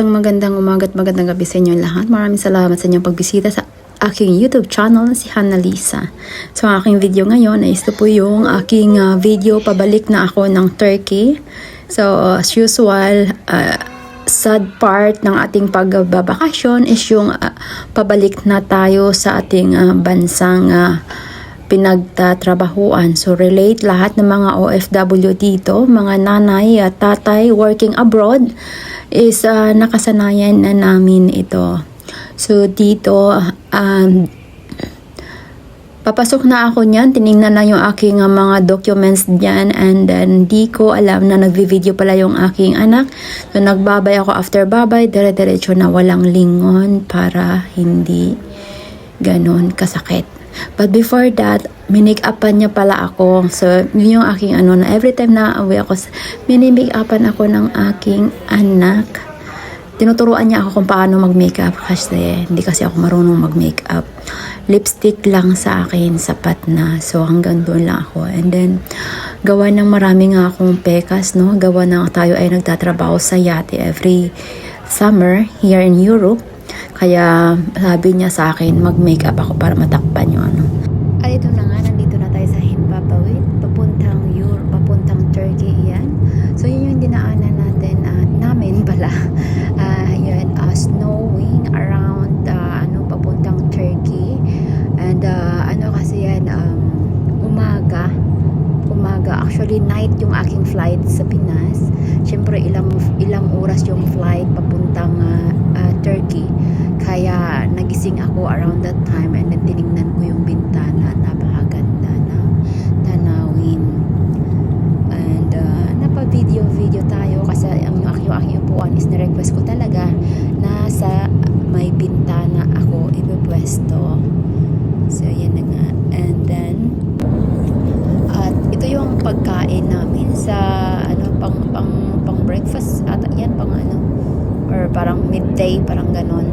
Isang magandang umaga at magandang gabi sa inyo lahat. Maraming salamat sa inyong pagbisita sa aking YouTube channel si Hannah Lisa. So, ang aking video ngayon ay ito po yung aking ah, video pabalik na ako ng Turkey. So, as usual, ah, sad part ng ating pagbabakasyon is yung ah, pabalik na tayo sa ating ah, bansang ah, pinagtatrabahuan. So, relate lahat ng mga OFW dito, mga nanay at tatay working abroad is ah, nakasanayan na namin ito. So, dito, um, papasok na ako niyan, tiningnan na yung aking ah, mga documents diyan and then di ko alam na nagvi-video pala yung aking anak. So, nagbabay ako after babay, dire-diretso na walang lingon para hindi ganon kasakit. But before that, minake-upan niya pala ako. So, yun yung aking ano na every time na away ako, minimake-upan ako ng aking anak. Tinuturuan niya ako kung paano mag-makeup kasi hindi kasi ako marunong mag-makeup. Lipstick lang sa akin, sapat na. So, hanggang doon lang ako. And then, gawa ng marami nga akong pekas, no? Gawa ng tayo ay nagtatrabaho sa yate every summer here in Europe. Kaya sabi niya sa akin, mag-makeup ako para matakpan yung ano. Ay, ito na nga, Actually, night yung aking flight sa Pinas. Siyempre, ilang, ilang oras yung flight papuntang ah, ah, Turkey. Kaya, nagising ako around that time and then tinignan ko yung bintana. Napakaganda ng tanawin. And, uh, napa-video-video tayo kasi ang yung aking, yung aking upuan is na-request ko talaga na sa may bintana ako ipipwesto. So, yan na nga. And then, at ito yung pagkain namin sa ano pang pang pang breakfast at yan pang ano or midday parang ganon.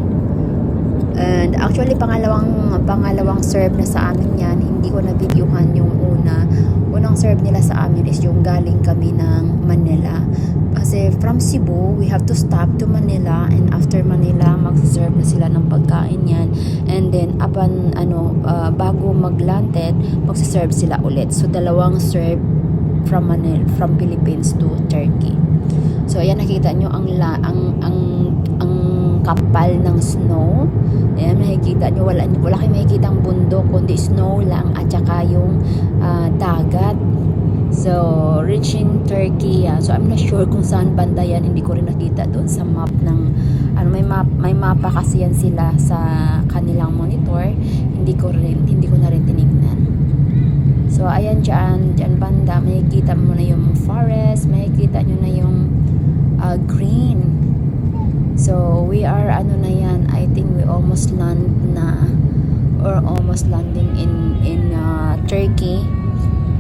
And actually pangalawang pangalawang serve na sa amin yan, hindi ko na videohan yung una. Unang serve nila sa amin is yung galing kami ng Manila. Kasi from Cebu, we have to stop to Manila and after Manila, mag-serve na sila ng pagkain yan. And then upon ano uh, bago mag-landed, magse-serve sila ulit. So dalawang serve from Manila, from Philippines to Turkey. So ayan nakita nyo ang la, ang ang kapal ng snow. Ayan makikita nyo wala wala kayong makikitang bundok kundi snow lang at saka yung ah, dagat. So, reaching Turkey, ah, so I'm not sure kung saan banda yan, hindi ko rin nakita doon sa map ng, ano, may map, may mapa kasi yan sila sa kanilang monitor, hindi ko rin, hindi ko na rin tinignan. So, ayan dyan, dyan banda, makikita mo na yung forest, makikita nyo na yung ah, green. So, we are, ano na yan, I think we almost land na, or almost landing in, in ah, Turkey.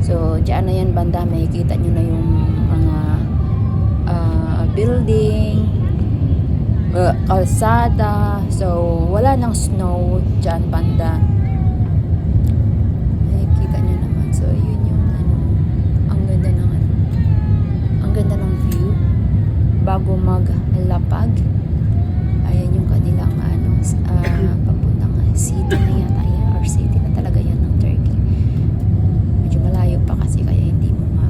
So, dyan na yan banda, makikita nyo na yung mga ah, building, uh, kalsada. So, wala nang snow dyan banda. Makikita nyo naman. So, yun yung ano, ang ganda ng ang ganda ng view bago maglapag. Ayan yung kanilang ano, s- ah, papuntang city na yata yan or city na talaga yan ng Turkey medyo malayo pa kasi kaya hindi mo ma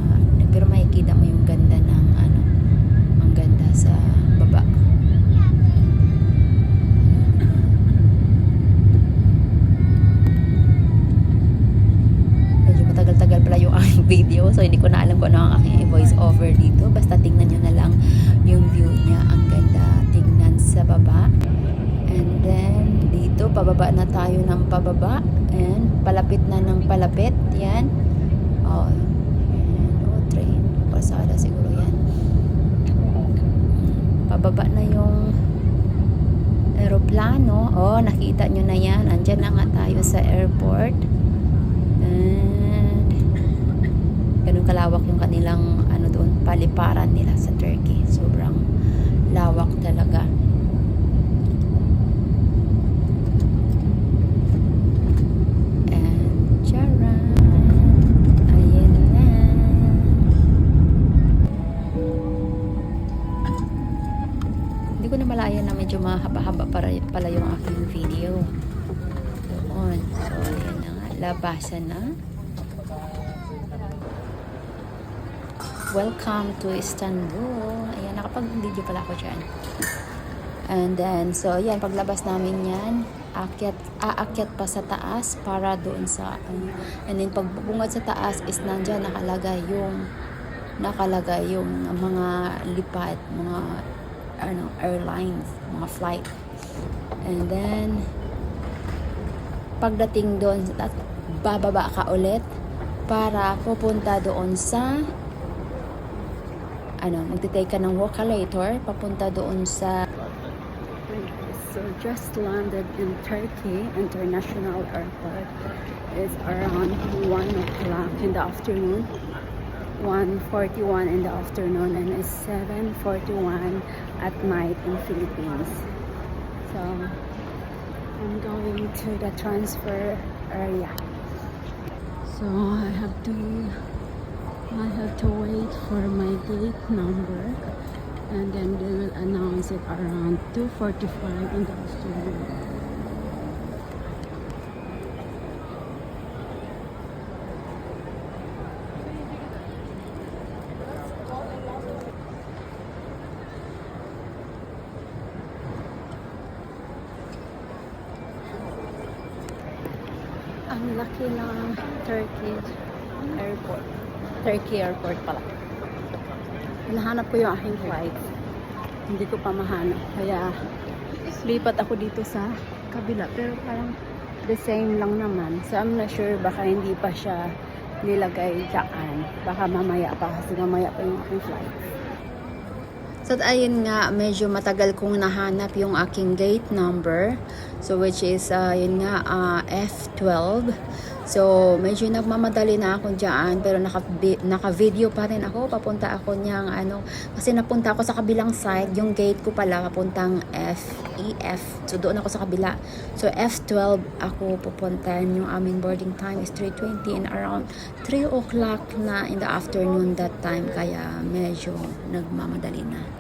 pero makikita mo yung ganda ng ano ang ganda sa baba medyo matagal-tagal pala yung aking video so hindi ko na alam kung ano ang aking over dito. Basta tingnan nyo na lang yung view niya. Ang ganda. Tingnan sa baba. And then dito pababa na tayo ng pababa. And palapit na ng palapit. Yan. Oh, and, oh train. Pasada siguro yan. Pababa na yung aeroplano. Oh nakita nyo na yan. Andyan na nga tayo sa airport. And ganun kalawak yung kanilang paliparan nila sa Turkey sobrang lawak talaga and charan ayan hindi ko na malayo ayan na medyo mahaba-haba para, pala yung aking video. Doon. So, ayan na nga. Labasan na. Welcome to Istanbul. Ayan, nakapag-video pala ako dyan. And then, so, ayan, paglabas namin yan, akyat, aakyat pa sa taas para doon sa, ano, and then pagbubungad sa taas is nandyan nakalagay yung, nakalagay yung mga lipad, mga, ano, airlines, mga flight. And then, pagdating doon, bababa ka ulit para pupunta doon sa ano, magte-take ka ng walkalator papunta doon sa So just landed in Turkey International Airport. It's around 1 o'clock in the afternoon. 1.41 in the afternoon and it's 7.41 at night in Philippines. So I'm going to the transfer area. So I have to I have to wait for my gate number and then they will announce it around 2.45 in the afternoon. Ang Turkey airport. Turkey airport pala. Hinahanap ko yung aking flight. Hindi ko pa mahanap. Kaya lipat ako dito sa kabila. Pero parang the same lang naman. So I'm not sure baka hindi pa siya nilagay dyan. Baka mamaya pa kasi mamaya pa yung aking flight. So ayun nga, medyo matagal kong nahanap yung aking gate number. So which is, uh, yun nga, uh, F12. So medyo nagmamadali na ako dyan. Pero naka, naka-video pa rin ako. Papunta ako niyang ano. Kasi napunta ako sa kabilang side. Yung gate ko pala papuntang F, EF. So doon ako sa kabila. So F12 ako pupuntan. Yung aming boarding time is 3.20 and around 3 o'clock na in the afternoon that time. Kaya medyo nagmamadali na.